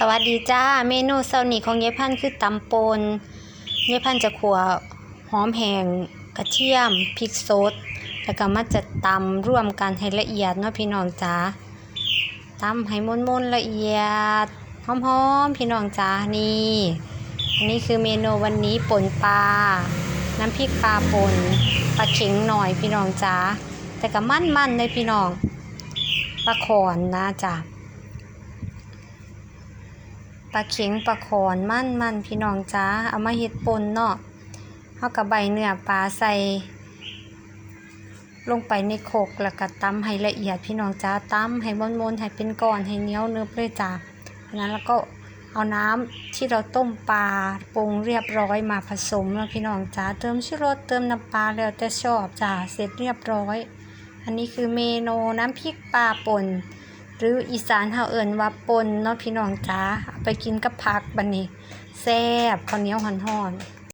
สวัสดีจ้า เมนูเช้านี้ของยายพันคือตำปนยายพันจะขัวหอมแห้งกระเทียมพริกสดแล้วก็มาจะตำร่วมกันให้ละเอียดเนาะพี่น้องจ้าตำให้มนๆละเอียดหอมๆพี่น้องจ้านี่อันนี้คือเมนูวันนี้ป่นปลาน้ำพริกปลาป่นปลาเข็งหน่อยพี่น้องจ้าแต่ก็มั่นๆเลยพี่น้องปลาขอนนะจ้า ลาเข็งปลาขอนมันมันพี่น้องจ้าเอามาเฮ็ดปนเนาะเฮากับใบเนื้อปลาใส่ ลงไปในโคกแล้วก็ตำให้ละเอียดพี่น้องจ้าตำให้มนๆให้เป็นก้อนให้เหนียวเนึบเลยจ้าจากนั้นแล้วก็เอาน้ำที่เราต้มปลาปรุงเรียบร้อยมาผสมแล้วพี่น้องจ้าเติมชูรสเติมน้ำปลาแล้วแต่ชอบจ้าเสร็จเรียบร้อย อันนี้คือเมนูน้ำพริกปลาป่น หรืออีสานเฮาเอิ้นว่าปนเนาะพี่น้องจ้าเอาไปกินกับผักบัดนี้แซ่บข้าวเหนียวห่อน